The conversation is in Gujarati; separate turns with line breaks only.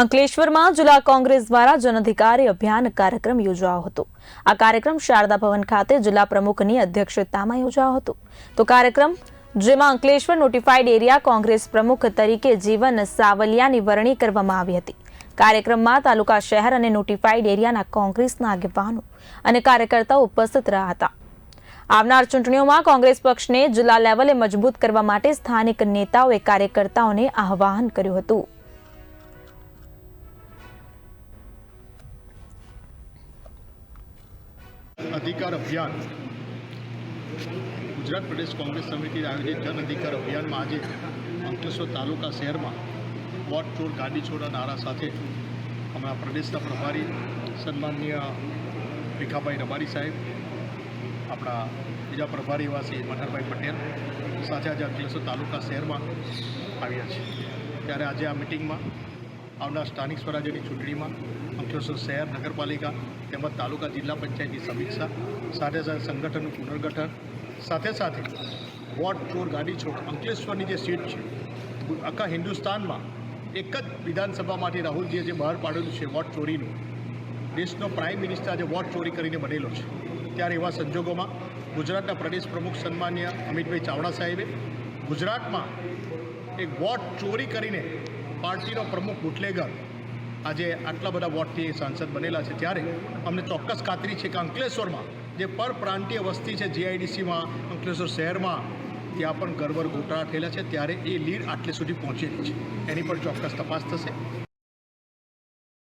અંકલેશ્વરમાં જિલ્લા કોંગ્રેસ દ્વારા જનઅધિકારી અભિયાન કાર્યક્રમ યોજાયો હતો. આ કાર્યક્રમ શારદા ભવન ખાતે જિલ્લા પ્રમુખની અધ્યક્ષતામાં યોજાયો હતો. તો કાર્યક્રમ, જેમાં અંકલેશ્વર નોટિફાઈડ એરિયા કોંગ્રેસ પ્રમુખ તરીકે જીવન સાવલિયાની વરણી કરવામાં આવી હતી. કાર્યક્રમમાં તાલુકા શહેર અને નોટિફાઈડ એરિયાના કોંગ્રેસના આગેવાનો અને કાર્યકર્તાઓ ઉપસ્થિત રહ્યા હતા. આવનાર ચૂંટણીઓમાં કોંગ્રેસ પક્ષને જિલ્લા લેવલે મજબૂત કરવા માટે સ્થાનિક નેતાઓએ કાર્યકર્તાઓને આહવાન કર્યું હતું.
અધિકાર અભિયાન. ગુજરાત પ્રદેશ કોંગ્રેસ સમિતિ આયોજિત જન અધિકાર અભિયાનમાં આજે અંકલેશ્વર તાલુકા શહેરમાં વોટ ચોર ગાડી છોડા નારા સાથે અમારા પ્રદેશના પ્રભારી સન્માનનીય ભીખાભાઈ રબારી સાહેબ, આપણા બીજા પ્રભારી એવા મનહરભાઈ પટેલ સાથે આજે અંકલેશ્વર તાલુકા શહેરમાં આવ્યા છે. ત્યારે આજે આ મિટિંગમાં આવનાર સ્થાનિક સ્વરાજ્યની ચૂંટણીમાં અંકલેશ્વર શહેર, નગરપાલિકા તેમજ તાલુકા જિલ્લા પંચાયતની સમીક્ષા, સાથે સાથે સંગઠનનું પુનર્ગઠન, સાથે સાથે વોટ, ચોર, ગાડી, છોડ અંકલેશ્વરની જે સીટ છે, આખા હિન્દુસ્તાનમાં એક જ વિધાનસભામાંથી રાહુલજીએ જે બહાર પાડેલું છે વોટ ચોરીનું, દેશનો પ્રાઇમ મિનિસ્ટર આજે વોટ ચોરી કરીને બનેલો છે. ત્યારે એવા સંજોગોમાં ગુજરાતના પ્રદેશ પ્રમુખ સન્માન્ય અમિતભાઈ ચાવડા સાહેબે ગુજરાતમાં એક વોટ ચોરી કરીને પાર્ટીનો પ્રમુખ બુટલેગર આજે આટલા બધા વોટથી સાંસદ બનેલા છે. ત્યારે અમને ચોક્કસ ખાતરી છે કે અંકલેશ્વરમાં જે પરપ્રાંતીય વસ્તી છે જીઆઈડીસીમાં, અંકલેશ્વર શહેરમાં, ત્યાં પણ ગરબર ગોટાળા થયેલા છે. ત્યારે એ લીડ આટલે સુધી પહોંચેલી છે. એની પણ ચોક્કસ તપાસ થશે.